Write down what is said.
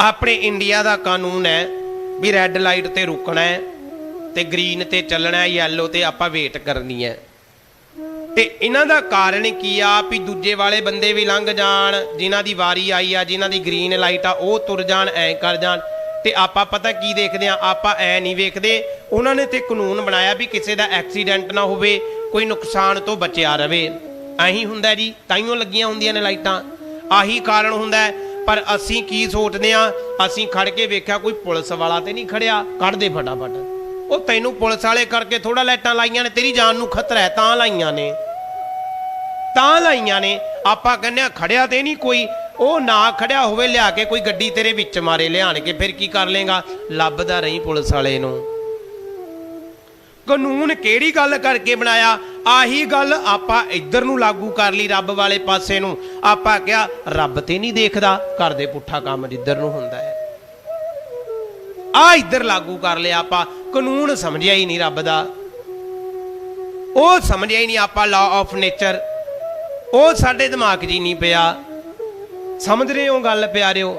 ਆਪਣੇ ਇੰਡੀਆ ਦਾ ਕਾਨੂੰਨ ਹੈ ਵੀ ਰੈੱਡ ਲਾਈਟ ਤੇ ਰੁਕਣਾ ਹੈ ਤੇ ਗ੍ਰੀਨ ਤੇ ਚੱਲਣਾ ਹੈ ਯੈਲੋ ਤੇ ਆਪਾਂ ਵੇਟ ਕਰਨੀ ਹੈ। ਤੇ ਇਹਨਾਂ ਦਾ ਕਾਰਨ ਕੀ ਆ ਵੀ ਦੂਜੇ ਵਾਲੇ ਬੰਦੇ ਵੀ ਲੰਘ ਜਾਣ, ਜਿਨ੍ਹਾਂ ਦੀ ਵਾਰੀ ਆਈ ਆ, ਜਿਨ੍ਹਾਂ ਦੀ ਗ੍ਰੀਨ ਲਾਈਟ ਆ, ਉਹ ਤੁਰ ਜਾਣ, ਐ ਕਰ ਜਾਣ। ਤੇ ਆਪਾਂ ਪਤਾ ਕੀ ਦੇਖਦੇ ਆ ਆਪਾਂ ਐ ਨਹੀਂ ਵੇਖਦੇ। ਉਹਨਾਂ ਨੇ ਤੇ ਕਾਨੂੰਨ ਬਣਾਇਆ ਵੀ ਕਿਸੇ ਦਾ ਐਕਸੀਡੈਂਟ ਨਾ ਹੋਵੇ, ਕੋਈ ਨੁਕਸਾਨ ਤੋਂ ਬਚਿਆ ਰਵੇ। ਐਹੀ ਹੁੰਦਾ ਜੀ, ਤਾਈਓ ਲੱਗੀਆਂ ਹੁੰਦੀਆਂ ਨੇ ਲਾਈਟਾਂ। ਆਹੀ ਕਾਰਨ ਹੁੰਦਾ ਪਰ ਅਸੀਂ ਕੀ ਸੋਚਦੇ ਆ ਅਸੀਂ ਖੜ ਕੇ ਵੇਖਿਆ ਕੋਈ ਪੁਲਿਸ ਵਾਲਾ ਤੇ ਨਹੀਂ ਖੜਿਆ। ਕੱਢ ਦੇ ਫਟਾਫਟ। ਉਹ ਤੈਨੂੰ ਪੁਲਿਸ ਵਾਲੇ ਕਰਕੇ ਥੋੜਾ ਲਾਈਟਾਂ ਲਾਈਆਂ ਨੇ, ਤੇਰੀ ਜਾਨ ਨੂੰ ਖਤਰਾ ਹੈ, ਤਾਂ ਲਾਈਆਂ ਨੇ। ਤਾਂ ਲਾਈਆਂ ਨੇ। ਆਪਾਂ ਕਹਿੰਦੇ ਆ ਖੜਿਆ ਤੇ ਨਹੀਂ ਕੋਈ। ਉਹ ਨਾ ਖੜਿਆ ਹੋਵੇ, ਲਿਆ ਕੇ ਕੋਈ ਗੱਡੀ ਤੇਰੇ ਵਿੱਚ ਮਾਰੇ, ਲਿਆਣ ਕੇ, ਫਿਰ ਕੀ ਕਰ ਲੇਗਾ ਲੱਭਦਾ ਰਹੀ ਪੁਲਿਸ ਵਾਲੇ ਨੂੰ। ਕਾਨੂੰਨ ਕਿਹੜੀ ਗੱਲ ਕਰਕੇ ਬਣਾਇਆ? ਆਹੀ ਗੱਲ ਆਪਾਂ ਇੱਧਰ ਨੂੰ ਲਾਗੂ ਕਰ ਲਈ ਰੱਬ ਵਾਲੇ ਪਾਸੇ ਨੂੰ। ਆਪਾਂ ਕਿਹਾ, ਰੱਬ ਤੇ ਨਹੀਂ ਦੇਖਦਾ ਕਰਦੇ ਪੁੱਠਾ ਕੰਮ ਜਿੱਧਰ ਨੂੰ ਹੁੰਦਾ ਹੈ। ਆ ਇੱਧਰ ਲਾਗੂ ਕਰ ਲਿਆ ਆਪਾਂ। ਕਾਨੂੰਨ ਸਮਝਿਆ ਹੀ ਨਹੀਂ ਰੱਬ ਦਾ। ਉਹ ਸਮਝਿਆ ਹੀ ਨਹੀਂ ਆਪਾਂ ਲਾ ਆਫ ਨੇਚਰ ਉਹ ਸਾਡੇ ਦਿਮਾਗ 'ਚ ਹੀ ਨਹੀਂ ਪਿਆ। ਸਮਝ ਰਹੇ ਹੋ ਗੱਲ ਪਿਆਰਿਓ?